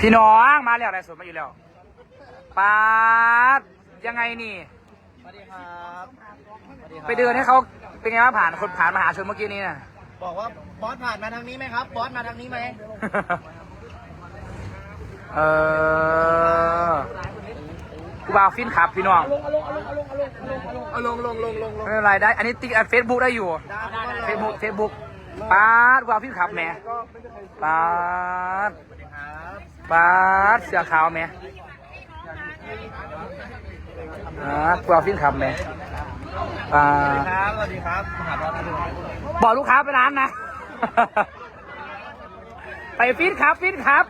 พี่น้องมาแล้วอะไรสดมาอยู่แล้วปาดยังไงนี่ สวัสดีครับสวัสดีครับไปเดินให้เขาเป็นไงบ้างผ่านคนผ่านมหาชนเมื่อกี้นี้น่ะ บอกว่าบอสผ่านมาทางนี้ไหมครับ บอสมาทางนี้ไหมเออกูบ่าวฟินขับพี่น้องเอาลงลงลงลงลงไม่เป็นไรได้ อันนี้ติ๊กเฟซบุ๊กได้อยู่เฟซบุ๊กเฟซบุ๊กปาดกูบ่าวฟินขับแหมปาดครับ ปาดเสื้อขาวแหมปาดกูบ่าวฟินขับแหมปาสวัสดีครับสวัสดีครับหาบอสมบอกลูกค้าไปร้านนะ ไปฟินครับฟินครับ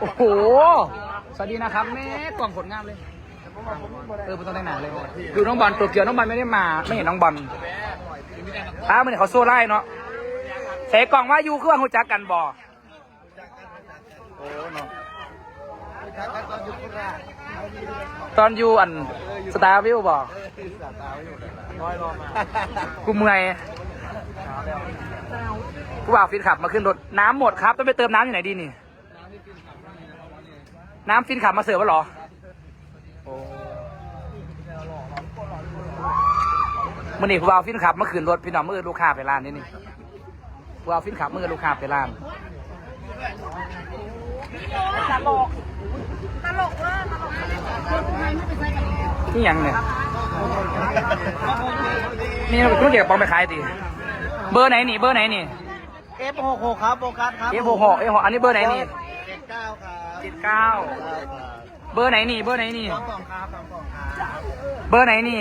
โอ้โห สวัสดีนะครับแม่กล่องผลงานเลย เออเป็นต้องแต่งหนังเลย ดูน้องบอลตัวเกียวน้องบอลไม่ได้มา ไม่เห็นน้องบอลป้ามันเนี่ยเขาโซ่ไล่เนาะใส่กล่องว่าอยู่เครื่อว่าหูจักกันบ่ โอ้เนาะตอนอยู่อันสตาร์วิวบอยู่น้อยรอมากูเมื่อยกูบ่าวฟินขับมาขึ้นรถน้ำหมดครับ ต้องไปเติมน้ำที่ไหนดีนี่ น้ำฟินขับมาเสิร์ฟแล้วเหรอมื่อนี้กูเอาฟินขับเมื่อคืนรถพี่น้องเมื่อลูกค้าไปร้านนี่นี่กูเอาฟินขับเมื่อลูกค้าไปร้าน ตลก ตลกมากตลกมากนี่ยังเนี่ยนี่ธุรกิจกระป๋องไปขายตีเบอร์ไหนนี่เบอร์ไหนนี่เอฟหกหกครับโบกัสครับเอฟหกหกเอฟหกอันนี้เบอร์ไหนนี่เจ็ดเก้าครับเจ็ดเก้าเบอร์ไหนนี่ เบอร์ไหนนี่สองสองครับสองสองครับเบอร์ไหนนี่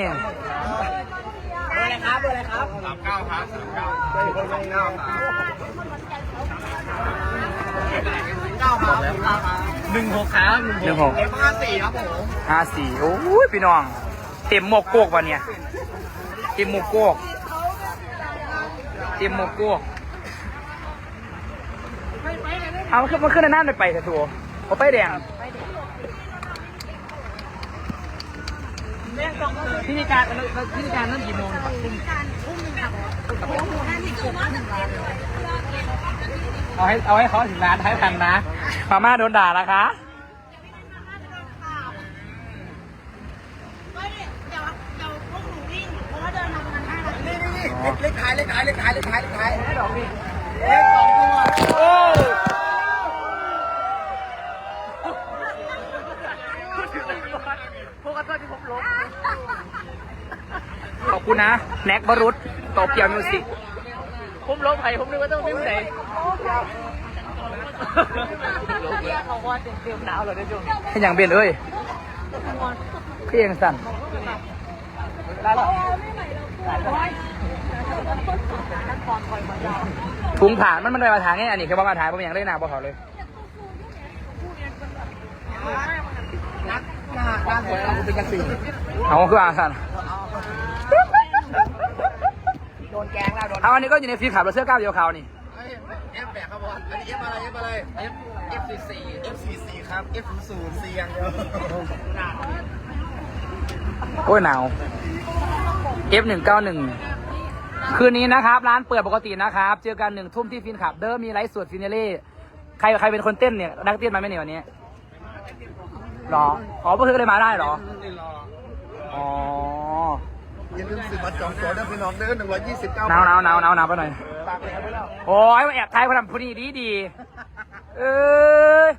เบอร์อะไรครับเบอร์อะไรครับสามเก้าครับสามเก้าเบอร์สามเก้าครับเก้าครับหนึ่งหกครับหนึ่งหกเอฟห้าสี่ครับผมห้าสี่โอ้ยพี่น้อง เต็มหมกโกกวันเนี่ยเต็มหมกโกกเต็มหมกโกกเอาขึ้นมาขึ้นในน้ำไปไปเถอะทัวเอาไปแดงพิธีการพิธีการนั้นกี่โมงครับเอาให้เอาให้เขาถึงร้านท้ายทันนะมาม่าโดนด่านะคะไม่เดี๋ยวเดี๋ยวพวกหนูวิ่งเพราะว่าเดินมาประมาณห้านาทีนี่นี่นี่เล็กท้ายเล็กท้ายเล็กท้ายเล็กท้ายเล็กท้ายเล็กสองตัวโอ้ขอบคุณนะ แน็กบรุษโตเกียวมิวสิก ผมร้องไห้ผมนึกว่าต้องนิ้วไหนให้อย่างเบียนเอ้ยพี่ยังสั่นถุงผ่านมันมันได้มาทางไงอันนี้คือว่ามาทางผมยังเล่นหนาบ่เขาเลยหน้าหน้าสวยเราเป็นยังสี่เอาคืออาสัน โด นแกงแล้วโดนเอาอันนี้ก็อยู่ในฟีดขับรถเสื้อก้าวเดียวขาวนี่เอฟแบกครับบอลอันนี้เอฟอะไรเอฟอะไรเอฟเอฟสี่สี่เอฟสี่สี่ครับเอฟศูนย์ศูนย์สี่อย่างเดียวโอ้ยหนาว F191 คืนนี้นะครับ ร้านเปิดปกตินะครับ เจอกันหนึ่งทุ่มที่ฟินขับ เดิมมีไลฟ์สดฟินาเล่ใครใครเป็นคนเต้นเนี่ยนักเต้นมาไหมเนี่ยวันนี้หรออ๋อเพื่อนเลยมาได้เหรอ อ๋อ อย่าลืมสิบัตรจองตัวด้วยพี่น้องเด้อหนึ่งร้อยยี่สิบเก้าหนาวหนาวหนาวหนาวหนาวไปหน่อยฝากไปครับไปแล้วโอ้ยมาแอบทายพลังพูดีดีดีเอ้ย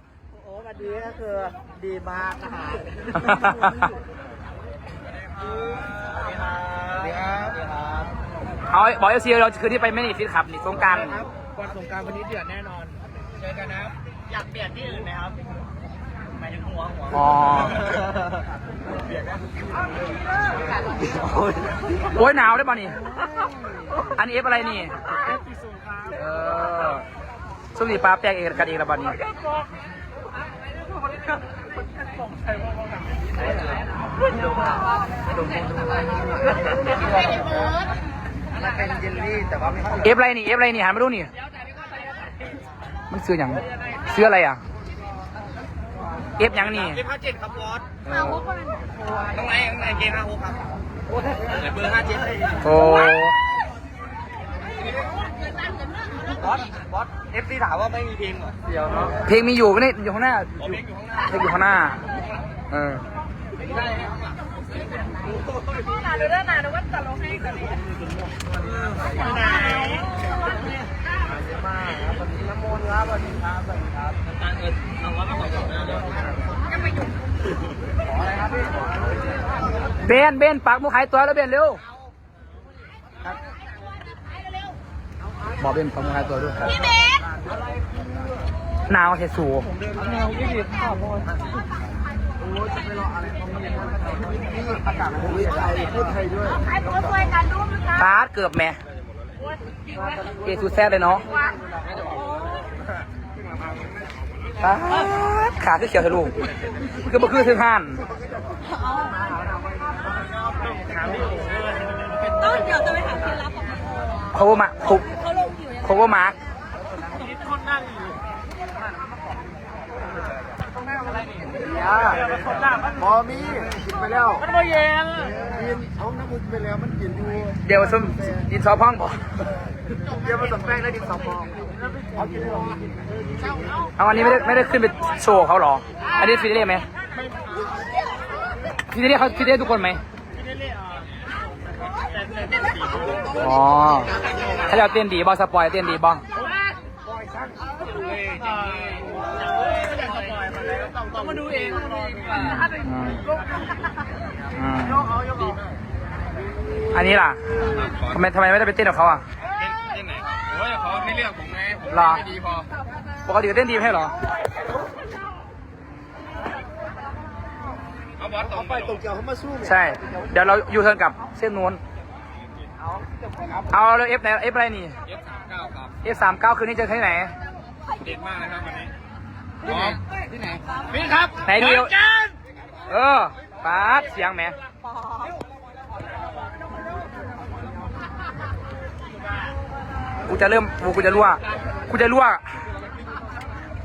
โอ้วันดีก็คือดีมากนะฮะสวัสดีครับสวัสดีครับเอาบอกเอฟซีเราคืนนี้ไปไม่หนีฟิตขับนี่สงกรารครับวันสงกรารวันนี้เดือดแน่นอนเจอกันนะครับอยากเปลี่ยนที่อื่นไหมครับหมายถึงหัวหัวอ๋อ เปลี่ยนนะโอ้ยหนาวได้ป่ะนี่ อันนี้เอฟอะไรนี่ เอฟซีสูงครับเออส้มสีปลาแปลงเองกันเองละป่ะนี่มันเป็นเยลลี่แต่ว่าไม่เข้าเอฟอะไรนี่ เอฟอะไรนี่หันมาดูนี่ มันซื้ออย่างซื้ออะไรอะ เอฟหยังนี่ เอฟห้าเจ็ดครับบอสเอาพวกคนนั้นน้องไอ้น้องไอ้เกมห้าหกครับเบอร์ห้าเจ็ดโอ้บอสบอสเอฟซีถามว่าไม่มีเพลงเหรอเดี๋ยวเนาะเพลงมีอยู่นี่อยู่ข้างหน้าเพลงอยู่ข้างหน้าเพลงอยู่ข้างหน้าเออหนาดูด้านหนาดูว่าจะลงให้กันเลยไหนน้ำมนต์ครับสวัสดีครับสวัสดีครับน้ำตาลเอิญน้องว่ามาต่อจากหน้าเดี๋ยวขออะไรครับพี่ เบนเบนปักหมุกขายตัวแล้วเบนเร็วบอกเบนปักหมุกขายตัวด้วยครับพี่เบสหนาวเทสูแนวยี่สิบข้าวบอลโอ้จะไปรออะไรเขาไม่ได้อากาศมันพูดไทยพูดไทยด้วยขายตัวสวยกันรูปนะคะตาดเกือบแม่เอซูแซ่บเลยเนาะ ตาดขาคือเขียวทะลุคือบ่คือถึงห่านต้นเดี๋ยวจะไปถามเคล็ดลับของเขาโคเวอร์มาคุเขาลงอยู่ยังโคเวอร์มาร์กบอมีกินไปแล้ว มันโมเย็นกินเอาน้ำมันไปแล้วมันกินอยู่เดี๋ยวส้มดินซอพ่องบอกเดี๋ยวมันสับแป้งแล้วกินสองฟองเอากินได้หรอเอาอันนี้ไม่ได้ไม่ได้ขึ้นไปโชว์เขาเหรอ อันนี้ฟิตเล่ไหมฟิตเล่เขาฟิตเล่ทุกคนไหมอ๋อถ้าเราเต้นดีบอสปอยเต้นดีบอต้องมาดูเองอืมอืมอันนี้ล่ะทำไมทำไมไม่ได้ไปเต้นกับเขาอะเล่นไหนโอ้ยเขาไม่เลือกผมไงผมหรอไม่ดีพอ ปกติก็เต้นดีไม่ใช่เหรอเอาบอสตรงไปตรงเกี่ยวเขามาสู้ใช่ เดี๋ยวเรายูเทิร์นกลับเส้นนู้น เอาแล้วเอฟไหนเอฟอะไรนี่เอฟสามเก้าครับเอฟสามเก้าคืนนี้เจอที่ไหน เด็ดมากนะครับวันนี้ที่ไหนที่ไหนนี่ครับไหนดูขอนแก่นเออปาดเสียงแหมกูจะเริ่มกูกูจะรั่วกูจะรั่ว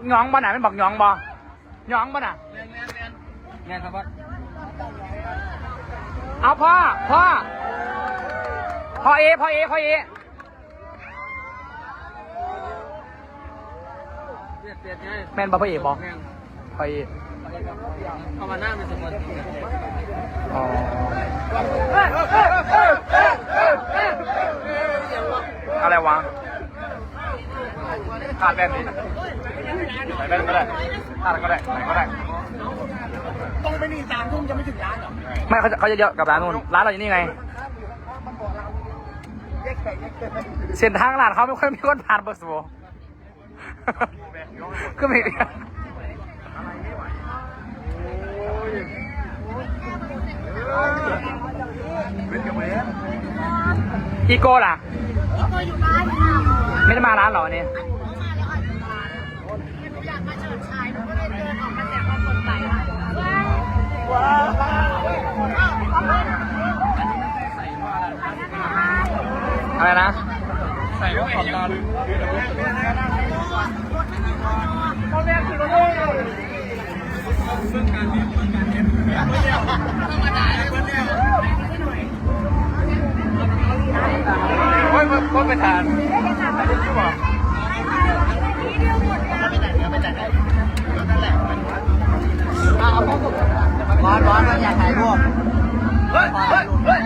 กหยองบ่น่ะเป็นบักหยองบ่หยองบ่น่ะแม่ครับบอสเอาพ่อพ่อพ่อเอพ่อเอพ่อเอเปลี่ยนเปลี่ยนไงแม่นบ่พ่อเอบ่พ่อเอ เอามาหน้าเป็นสมบัติอ๋ออะไรวะขาดแบบนี้ไหนแบบก็ได้ขาดก็ได้ ไหนก็ได้ ต้องไปนี่สามทุ่มจะไม่ถึงร้านหรอ ไม่เขาจะเขาจะเยอะกับร้านนู้น ร้านเราอยู่นี่ไง เส้นทางร้านเขาไม่ค่อยมีคนผ่านเบอร์สูก็ไม่ อีโก้ล่ะนี่ก็อยู่บ้านค่ะไม่ได้มาร้านเหรอวันนี้อันนี้มาแล้วอันนี้มาอยากมาเฉิดฉายหนูก็เลยเดินออกมาจากความสดใสว้าวอะไรนะ ใส่ไว้ขอบตาโอ้ยคนไปทานบอสบอสมันอยากถ่ายรูปเฮ้ยเฮ้ยเฮ้ย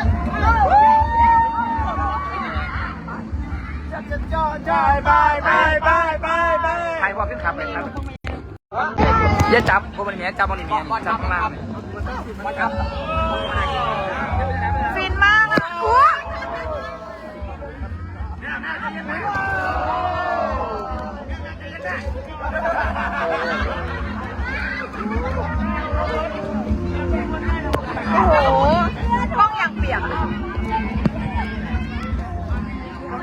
จอยบายบายบายบายบายใครว่าขึ้นขับเลยครับอย่าจับพวกมันเนี้ยจับมันนี่เนี้ยจับข้างล่าง ฟินมากอะอุ๊ยโอ้โหกล้องอย่างเปียกอะ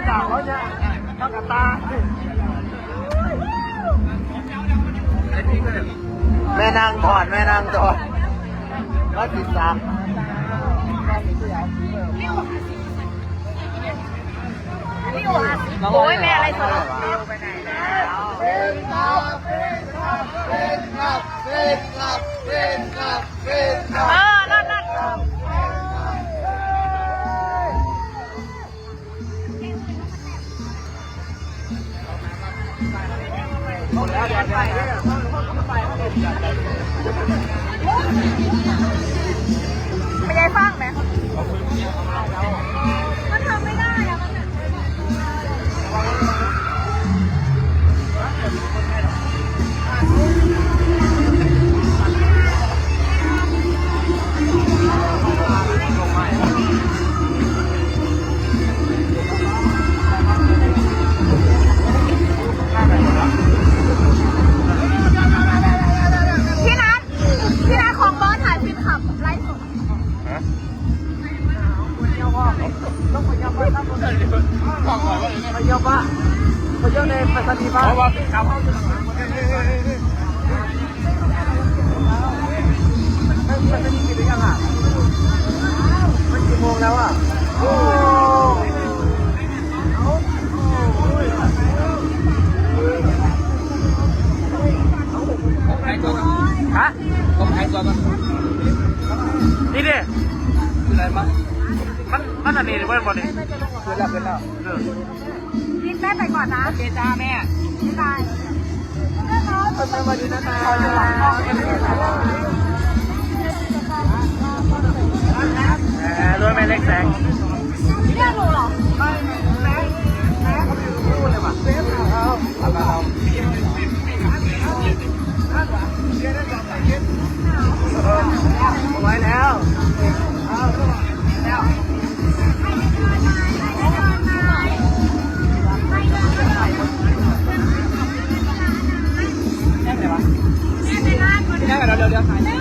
ต่างแล้วเนี่ยตั้งกับตาแม่นางถอดแม่นางถอด ก็ติดตามโอ้ยแม่อะไรสดเป็นครับเป็นครับเป็นครับเป็นครับเป็นครับเป็นคเอรับอนั่นนั่นหมดแล้วเดี๋ยวไปเนี่ยไปไไม่ได้ฟังไหม ฮะผมหายตัวก่อนนี่ดิอะไรมามันมันอันนี้หรือว่าบอลนี่เกินแล้วเกินแล้วเออพี่แม่ไปก่อนนะโอเคจ้าแม่บ๊ายบายสวัสดีนะคะแหมด้วยแม่เล็กแสงเรียกหนูเหรอ ไว้แล้วแม่ไปร้านก่อนเดี๋ยวเดี๋ยวเดี๋ยว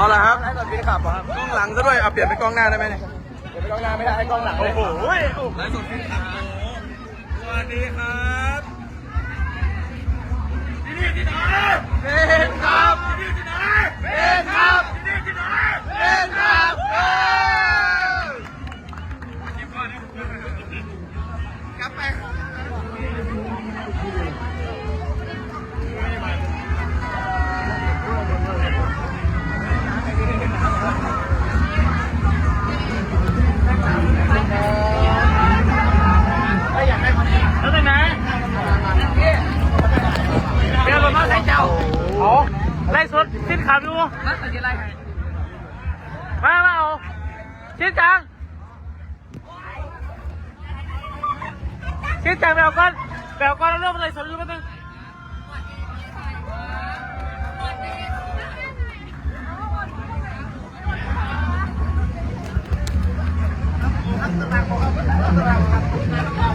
เอาละครับให้ตัดฟินขับครับกล้องหลังซะด้วยเอาเปลี่ยนเป็นกล้องหน้าได้ไหมเนี่ยเดี๋ยวไปกล้องหน้าไม่ได้ให้กล้องหลังเลยโอ้โหไลฟ์สดฟินขับสวัสดีครับที่นี่ที่ไหนเป็นครับที่นี่ที่ไหนเป็นครับที่นี่ที่ไหนเป็นครับ ไล่สดสิ้นขับอยู่นั่นแต่ที่ไรให้มามาเอาชิ้นจังชิ้นจังแบวก้อนแบวก้อนแล้วเริ่มอะไรสดอยู่แป๊บนึงพ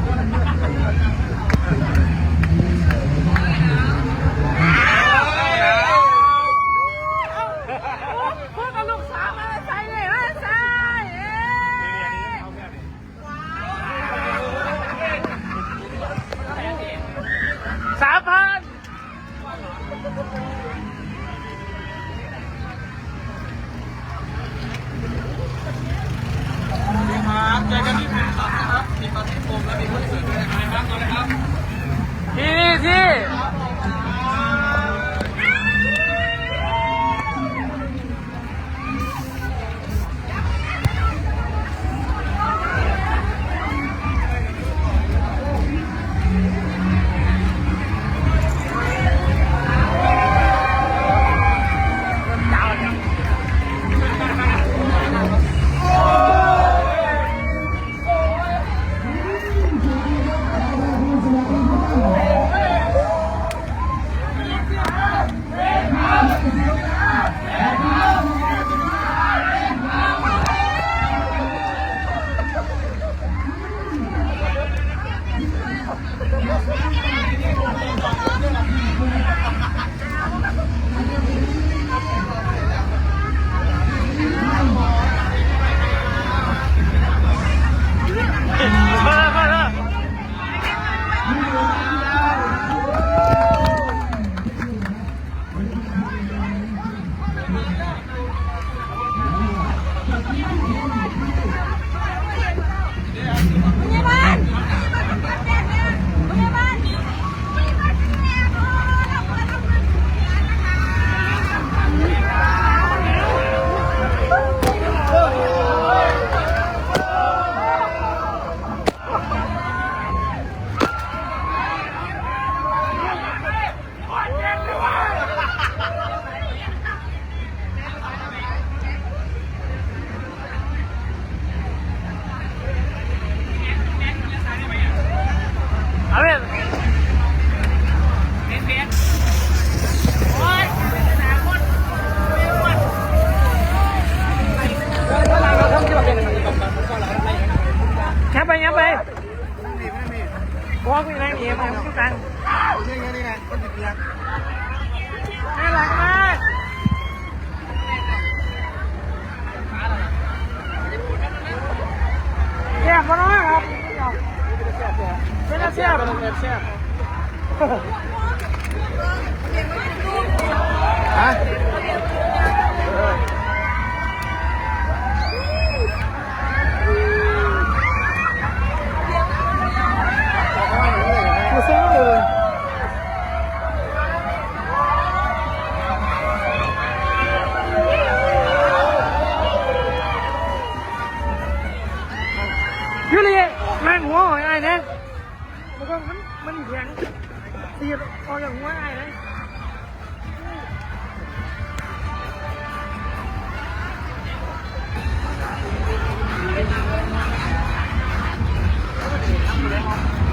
พว่าพี่นายหนีมาพี่ตังนี่ไงนี่ไงคนติดเตียงน่ารักมากแซ่บมากครับเป็นแซ่บเป็นแซ่บฮะ อกอย่างง่ายเลย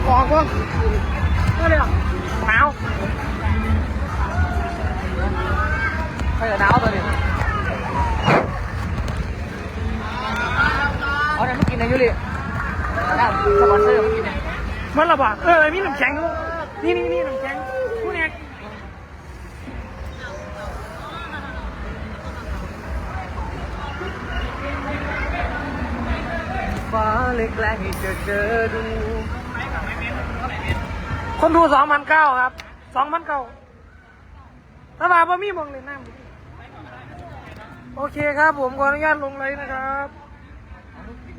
ออกวะก็เลยหนาวใครจะหนาวตัวนี้เอาเนี่ยมากินอะยูริสปอนเซอร์มากินเนี่ยมันระบาดเออ มีน้ำแข็งนี่นี่นี่น้ำ ฟ้าเล็กแรงให้เจอเจอดูคนดูสองพันเก้าครับสองพันเก้าถ้ามาบ่มีหมองเลยน้ำโอเคครับผมขออนุญาตลงเลยนะครับ